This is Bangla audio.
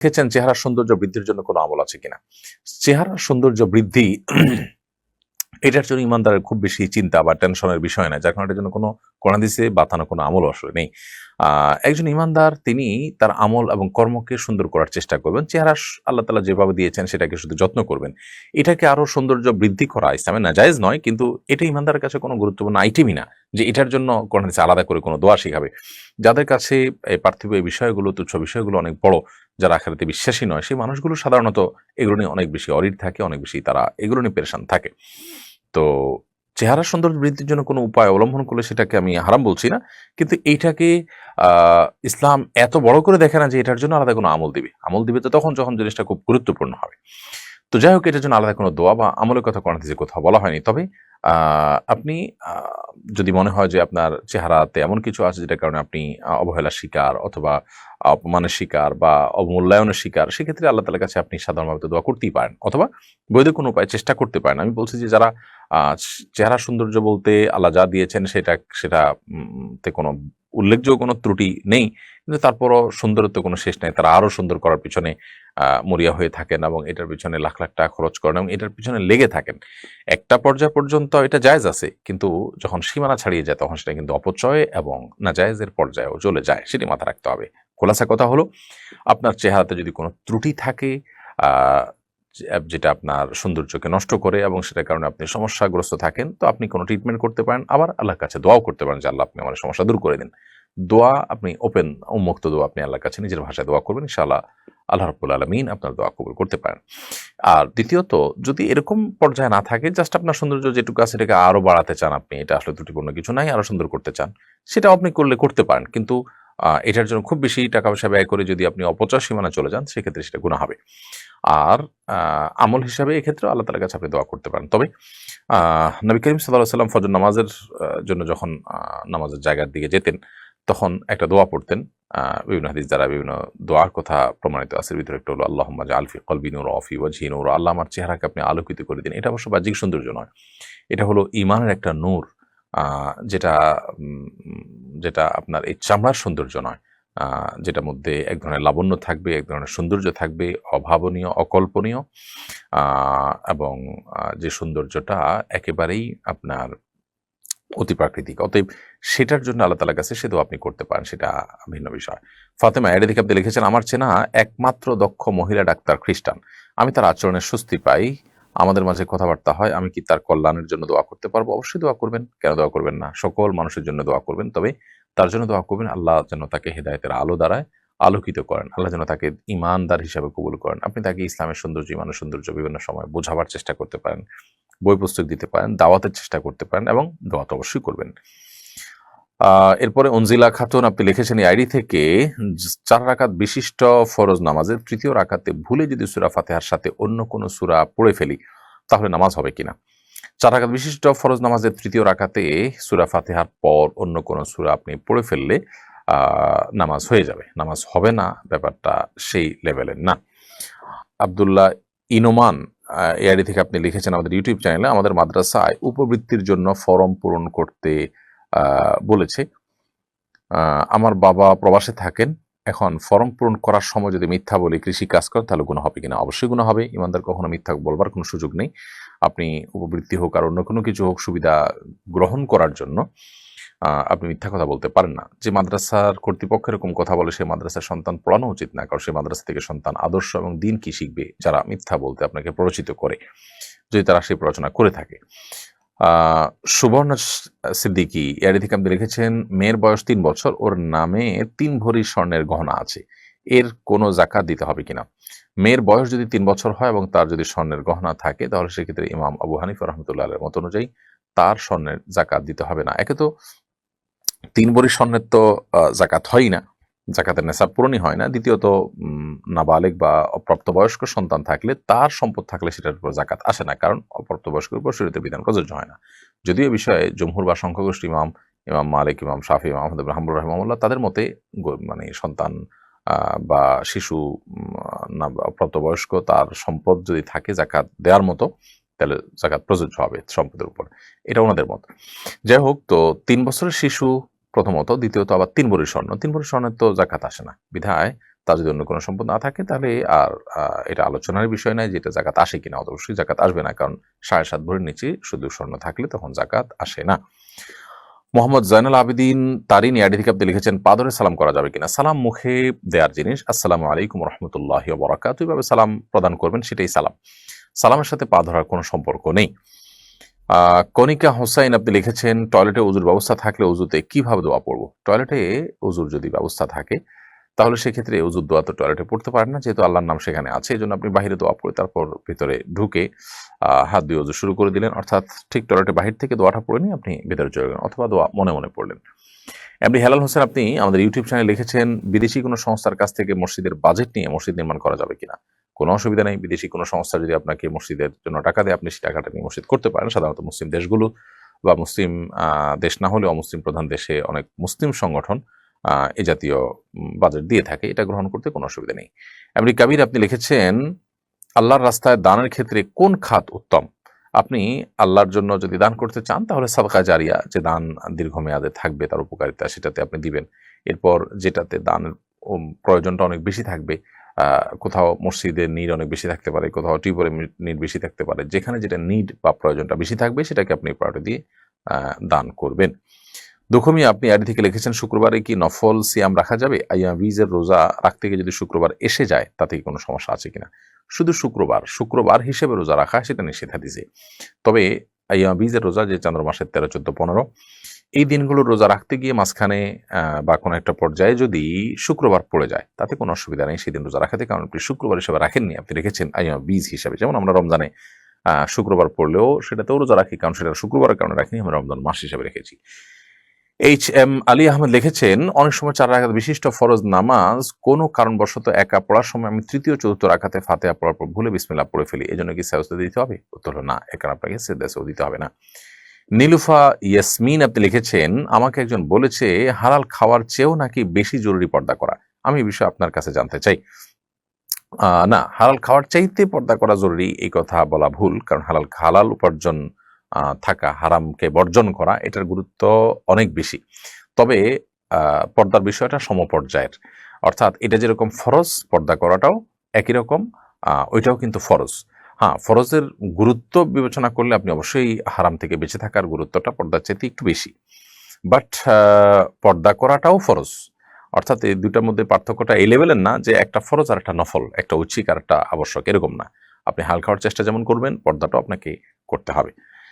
দেখেছেন চেহারা সৌন্দর্য বৃদ্ধির জন্য কোনো আমল আছে কিনা? চেহারা সৌন্দর্য বৃদ্ধি এটার জন্য ইমানদারের খুব বেশি চিন্তা বা টেনশনের বিষয় না যার কারণে এটার জন্য কোনো কোনাদিসে বাতানো কোনো আমল আসলে নেই। একজন ইমানদার, তিনি তার আমল এবং কর্মকে সুন্দর করার চেষ্টা করবেন। চেহারা আল্লাহ তালা যেভাবে দিয়েছেন, সেটাকে শুধু যত্ন করবেন। এটাকে আরও সৌন্দর্য বৃদ্ধি করা ইসলামে নাজায়েজ নয়, কিন্তু এটা ইমানদারের কাছে কোনো গুরুত্বপূর্ণ আইটেমই না, যে এটার জন্য কোরআদিসে আলাদা করে কোনো দোয়া শিখাবে। যাদের কাছে পার্থিব এই বিষয়গুলো, তুচ্ছ বিষয়গুলো অনেক বড়, যারা আখারাতে বিশ্বাসী নয়, সেই মানুষগুলো সাধারণত এগুলো নিয়ে অনেক বেশি অরিড থাকে, অনেক বেশি তারা এগুলো নিয়ে পেরেশান থাকে। তো চেহারা সৌন্দর্য বৃদ্ধির জন্য কোনো উপায় অবলম্বন করলে সেটাকে আমি হারাম বলছি না। কিন্তু এইটাকে ইসলাম এত বড় করে দেখে না যে এটার জন্য আলাদা কোনো আমল দিবে। আমল দিবে তো তখন, যখন জিনিসটা খুব গুরুত্বপূর্ণ হবে। তো যাই হোক এটার জন্য আলাদা কোনো দোয়া বা আমলের কথা কোনো যে কোথাও বলা হয়নি। তবে আপনি যদি মনে হয় যে আপনার চেহারাতে এমন কিছু আছে যেটার কারণে আপনি অবহেলার শিকার অথবা অপমানের শিকার বা অবমূল্যায়নের শিকার সেক্ষেত্রে আল্লাহ তালার কাছে আপনি সাধারণভাবে দোয়া করতেই পারেন। অথবা বৈধ কোনো উপায় চেষ্টা করতে পারেন। আমি বলছি যে যারা চেহারা সৌন্দর্য বলতে আল্লাহ যা দিয়েছেন সেটা সেটা উম, তে কোনো উল্লেখযোগ্য কোনো ত্রুটি নেই, কিন্তু তারপরও সুন্দরত্ব কোনো শেষ নেই। তারা আরও সুন্দর করার পিছনে মরিয়া হয়ে থাকেন এবং এটার পিছনে লাখ লাখ টাকা খরচ করেন এবং এটার পিছনে লেগে থাকেন। একটা পর্যায় পর্যন্ত এটা জায়জ আছে, কিন্তু যখন সীমানা ছাড়িয়ে যায় তখন সেটা কিন্তু অপচয় এবং না জায়েজের পর্যায়েও চলে যায়, সেটি মাথা রাখতে হবে। খোলাসা কথা হলো, আপনার চেহারাতে যদি কোনো ত্রুটি থাকে যেটা আপনার সৌন্দর্যকে নষ্ট করে এবং সেটার কারণে আপনি সমস্যাগ্রস্ত থাকেন, তো আপনি কোনো ট্রিটমেন্ট করতে পারেন। আবার আল্লাহর কাছে দোয়াও করতে পারেন যে, আল্লাহ, আপনি আমার সমস্যা দূর করে দিন। দোয়া আপনি ওপেন উন্মুক্ত দোয়া আপনি আল্লাহর কাছে নিজের ভাষায় দোয়া করবেন। ইনশাআল্লাহ আল্লাহ রব্বুল আলমিন আপনার দোয়া কবুল করতে পারেন। আর দ্বিতীয়ত, যদি এরকম পর্যায়ে না থাকে জাস্ট আপনার সৌন্দর্য যেটুকু আছে সেটাকে আরও বাড়াতে চান আপনি, এটা আসলে ত্রুটিপূর্ণ কিছু নাই আরও সুন্দর করতে চান সেটা আপনি করলে, করতে পারেন। কিন্তু এটার জন্য খুব বেশি টাকা পয়সা ব্যয় করে যদি আপনি অপচয় সীমানা চলে যান, সেক্ষেত্রে সেটা গুণা হবে। আর আমল হিসাবে এক্ষেত্রে আল্লাহ তালার কাছে আপনি দোয়া করতে পারেন। তবে নবী করিম সাল্লাহ সাল্লাম ফজর নামাজের জন্য যখন নামাজের জায়গার দিকে যেতেন, তখন একটা দোয়া পড়তেন। বিভিন্ন হাদিস দ্বারা বিভিন্ন দোয়ার কথা প্রমাণিত আছে। ভিতরে একটা হলো আল্লাহ মাজা আলফি কলবি নুর অফি ওয়াজি নূর। আল্লাহ আমার চেহারাকে আপনি আলোকিত করে দিন। এটা অবশ্য বাহ্যিক সৌন্দর্য নয়। এটা হলো ইমানের একটা নূর। যেটা যেটা আপনার এই চামড়ার সৌন্দর্য নয়। যেটার মধ্যে এক ধরনের লাবণ্য থাকবে, এক ধরনের সৌন্দর্য থাকবে, অভাবনীয়, অকল্পনীয়। এবং যে সৌন্দর্যটা একেবারেই আপনার অতি প্রাকৃতিক। অতএব সেটার জন্য আল্লাহ তালার কাছে সেটাও আপনি করতে পারেন, সেটা ভিন্ন বিষয়। ফাতেমা এর দিকে আপনি লিখেছেন, আমার চেনা একমাত্র দক্ষ মহিলা ডাক্তার খ্রিস্টান। আমি তার আচরণের স্বস্তি পাই আমাদের মাঝে কথাবার্তা হয়, আমি কি তার কল্যাণের জন্য দোয়া করতে পারব? অবশ্যই দোয়া করবেন। কেন দোয়া করবেন না? সকল মানুষের জন্য দোয়া করবেন। তবে তার জন্য দোয়া করবেন, আল্লাহ যেন তাকে হেদায়তের আলো দ্বারায় আলোকিত করেন। আল্লাহ যেন তাকে ইমানদার হিসাবে কবুল করেন। আপনি তাকে ইসলামের সৌন্দর্য, ইমানের সৌন্দর্য বিভিন্ন সময় বোঝাবার চেষ্টা করতে পারেন, বই পুস্তক দিতে পারেন, দাওয়াতের চেষ্টা করতে পারেন এবং দোয়া তো অবশ্যই করবেন। এরপরে অঞ্জিলা খাতুন আপনি লিখেছেন এই আইডি থেকে চার রাকাত বিশিষ্ট ফরজ নামাজের তৃতীয় রাকাতে ভুলে যদি সুরা ফাতেহার সাথে অন্য কোনো সুরা পড়ে ফেলি তাহলে নামাজ হবে কিনা? চার রাকাত বিশিষ্ট ফরজ নামাজের তৃতীয় রাকাতে সুরা ফাতেহার পর অন্য কোনো সুরা আপনি পড়ে ফেললে নামাজ হয়ে যাবে। নামাজ হবে না ব্যাপারটা সেই লেভেলের না। আবদুল্লাহ ইনোমান আহ, এই আইডি থেকে আপনি লিখেছেন আমাদের ইউটিউব চ্যানেলে আমাদের মাদ্রাসায় উপবৃত্তির জন্য ফর্ম পূরণ করতে বলেছে আমার বাবা প্রবাসে থাকেন, এখন ফর্ম পূরণ করার সময় যদি মিথ্যা বলি কৃষি কাজ করেন, তাহলে গুণ হবে কিনা? অবশ্যই গুণ হবে। ইমানদার কখনো মিথ্যা বলবার কোনো সুযোগ নেই। আপনি উপবৃত্তি হোক আর অন্য কোনো কিছু হোক, সুবিধা গ্রহণ করার জন্য আপনি মিথ্যা কথা বলতে পারেন না। যে মাদ্রাসার কর্তৃপক্ষ এরকম কথা বলে সেই মাদ্রাসার সন্তান পড়ানো উচিত না। কারণ সেই মাদ্রাসা থেকে সন্তান আদর্শ এবং দিন কি শিখবে, যারা মিথ্যা বলতে আপনাকে প্ররোচিত করে, যদি তারা সেই প্ররোচনা করে থাকে। সুবর্ণ সিদ্দিকী থেকে আপনি লিখেছেন, মেয়ের বয়স তিন বছর, ওর নামে তিন ভরি স্বর্ণের গহনা আছে। এর কোনো জাকাত দিতে হবে কিনা? মেয়ের বয়স যদি তিন বছর হয় এবং তার যদি স্বর্ণের গহনা থাকে, তাহলে সেক্ষেত্রে ইমাম আবু হানিফ রহমতুল্লাহ মত অনুযায়ী তার স্বর্ণের জাকাত দিতে হবে না। একে তো তিন ভরি স্বর্ণের তো জাকাত হয় না। জাকাতের নেশাব পূরণই হয় না। দ্বিতীয়ত উম, নাবালেগ বা অপ্রাপ্তবয়স্ক সন্তান থাকলে তার সম্পদ থাকলে সেটার উপর জাকাত আসে না কারণ অপ্রাপ্তবয়স্কের উপর শরীয়তের বিধান প্রযোজ্য হয় না। যদিও এ বিষয়ে জমহুর বা সংখ্যাগোষ্ঠী ইমাম ইমাম মালিক ইমাম শাফি ইমাম আহমদ হাম্বুর রহমাল্লাহ তাদের মতে মানে সন্তান বা শিশু না প্রাপ্তবয়স্ক তার সম্পদ যদি থাকে জাকাত দেওয়ার মতো তাহলে জাকাত প্রযোজ্য হবে সম্পদের উপর। এটা ওনাদের মত। যাই হোক তো তিন বছরের শিশু প্রথমত, দ্বিতীয়ত আবার তিন ভরি স্বর্ণ। তিন ভরি স্বর্ণের তো জাকাত আসে না। বিধায় তা যদি অন্য কোনো সম্পদ না থাকে, তাহলে আর এটা আলোচনার বিষয় নয় যেটা জাকাত আসে কিনা। অবশ্যই জাকাত আসবে না, কারণ সাড়ে সাত ভরির নিচে শুধু স্বর্ণ থাকলে তখন জাকাত আসে না। মোহাম্মদ জয়নাল আবেদিন তারিন ইয়াডি থেকে আপনি লিখেছেন, পাদরে সালাম করা যাবে কিনা? সালাম মুখে দেওয়ার জিনিস, আসসালামু আলাইকুম রহমতুল্লাহ বরাকাত এইভাবে সালাম প্রদান করবেন, সেটাই সালাম। সালামের সাথে পা ধরার কোনো সম্পর্ক নেই। কণিকা হোসাইন আপনি লিখেছেন, টয়লেটে উজুর ব্যবস্থা থাকলে উজুতে কীভাবে দোয়া পড়ব? টয়লেটে উজুর যদি ব্যবস্থা থাকে, তাহলে সেক্ষেত্রে উজুর দোয়া তো টয়লেটে পড়তে পারেন না, যেহেতু আল্লাহর নাম সেখানে আছে এই জন্য আপনি বাহিরে দোয়া পড়ে তারপর ভিতরে ঢুকে হাত দিয়ে উজু শুরু করে দিলেন। অর্থাৎ ঠিক টয়লেটে বাহির থেকে দোয়াটা পড়ে নিয়ে আপনি ভিতরে চলে গেলেন, অথবা দোয়া মনে মনে পড়লেন। এমনি হেলাল হোসেন, আপনি আমাদের ইউটিউব চ্যানেলে লিখেছেন, বিদেশি কোনো সংস্থার কাছ থেকে মসজিদের বাজেট নিয়ে মসজিদ নির্মাণ করা যাবে কিনা? কোনো অসুবিধা নেই। বিদেশি কোনো সংস্থা যদি আপনাকে মসজিদের জন্য টাকা দেয়, আপনি সেই টাকাটা নিয়ে মসজিদ করতে পারেন। সাধারণত মুসলিম দেশগুলো বা মুসলিম দেশ না হলেও অমুসলিম প্রধান দেশে অনেক মুসলিম সংগঠন এ জাতীয় বাজেট দিয়ে থাকে। এটা গ্রহণ করতে কোনো অসুবিধা নেই। এমনি কাবির, আপনি লিখেছেন, আল্লাহর রাস্তায় দানের ক্ষেত্রে কোন খাত উত্তম? আপনি আল্লাহর জন্য যদি দান করতে চান, তাহলে সাদকা জারিয়া, যে দান দীর্ঘমেয়াদে থাকবে, তার উপকারিতা সেটাতে আপনি দিবেন। এরপর যেটাতে দানের প্রয়োজনটা অনেক বেশি থাকবে কোথাও মসজিদের নিড অনেক বেশি থাকতে পারে, কোথাও টিউবওয়েলের নিড বেশি থাকতে পারে। যেখানে যেটা নিড বা প্রয়োজনটা বেশি থাকবে, সেটাকে আপনি প্রায়োরিটি দিয়ে দান করবেন। দুঃখমি আপনি আইডি থেকে লিখেছেন, শুক্রবারে কি নফল সিয়াম রাখা যাবে? আইয়া বীজের রোজা রাখতে গিয়ে যদি শুক্রবার এসে যায় তাতে কি কোনো সমস্যা আছে কিনা? শুধু শুক্রবার শুক্রবার হিসেবে রোজা রাখা সেটা নিষেধ হাদিসে তবে আইয়া বীজের রোজা যে চন্দ্র মাসের তেরো, চোদ্দ, পনেরো এই দিনগুলো রোজা রাখতে গিয়ে মাঝখানে বা কোনো একটা পর্যায়ে যদি শুক্রবার পড়ে যায়, তাতে কোনো অসুবিধা নেই সেদিন রোজা রাখাতে কারণ আপনি শুক্রবার হিসেবে রাখেননি, আপনি রেখেছেন বীজ হিসাবে। যেমন আমরা রমজানে শুক্রবার পড়লেও সেটাতেও রোজা রাখি, কারণ সেটা শুক্রবারের কারণে রাখিনি, আমরা রমজান মাস হিসেবে রেখেছি। এইচ এম আলী আহমেদ লিখেছেন, অনেক সময় চার রাখাত বিশিষ্ট ফরজ নামাজ কোনো কারণবশত একা পড়ার সময় আমি তৃতীয়, চতুর্থ রাখাতে ফাতেহা পড়ার পর ভুলে বিসমিল্লাহ পড়ে ফেলি। এজন্য কি সাউসে দিতে হবে? উত্তর না এখানে আপনাকে সেদাসেও দিতে হবে না। নীলুফা ইয়াসমিন আপনি লিখেছেন, আমাকে একজন বলেছে, হালাল খাওয়ার চেয়েও নাকি বেশি জরুরি পর্দা করা। আমি এই বিষয়ে আপনার কাছে জানতে চাই। না, হালাল খাওয়ার চাইতে পর্দা করা জরুরি, এই কথা বলা ভুল, কারণ হালাল হালাল উপার্জন থাকা, হারামকে বর্জন করা, এটার গুরুত্ব অনেক বেশি। তবে পর্দার বিষয়টা সমপর্যায়ের। অর্থাৎ এটা যেরকম ফরজ, পর্দা করাটাও একই রকম ওইটাও কিন্তু ফরজ। হ্যাঁ ফরজের গুরুত্ব বিবেচনা করলে আপনি অবশ্যই হারাম থেকে বেঁচে থাকার গুরুত্বটা পর্দার চাইতে একটু বেশি। বাট পর্দা করাটাও ফরজ। অর্থাৎ এই দুটার মধ্যে পার্থক্যটা এই লেভেলের না যে একটা ফরজ আর একটা নফল, একটা উচিক আর একটা আবশ্যক, এরকম না। আপনি হাল খাওয়ার চেষ্টা যেমন করবেন, পর্দাটাও আপনাকে করতে হবে।